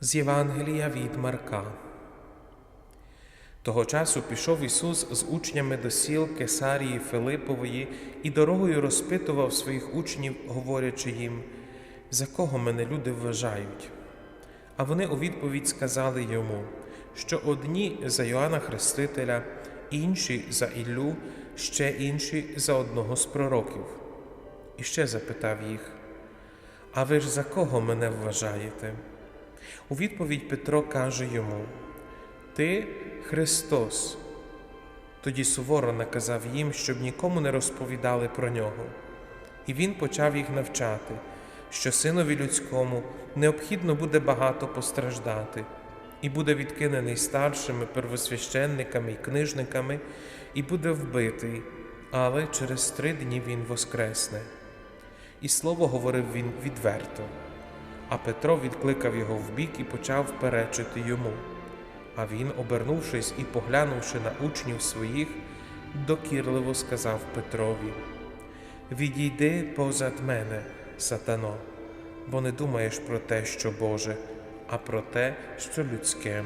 З Євангелія від Марка. Того часу пішов Ісус з учнями до сіл Кесарії Филипової і дорогою розпитував своїх учнів, говорячи їм, за кого мене люди вважають. А вони у відповідь сказали йому, що одні за Йоанна Хрестителя, інші за Іллю, ще інші за одного з пророків. І ще запитав їх, а ви ж за кого мене вважаєте? У відповідь Петро каже йому: Ти Христос. Тоді суворо наказав їм, щоб нікому не розповідали про нього. І він почав їх навчати, що синові людському необхідно буде багато постраждати, і буде відкинений старшими первосвященниками і книжниками, і буде вбитий, але через три дні він воскресне. І слово говорив він відверто. А Петро відкликав його вбік і почав перечити йому. А він, обернувшись і поглянувши на учнів своїх, докірливо сказав Петрові: Відійди позад мене, сатано, бо не думаєш про те, що Боже, а про те, що людське.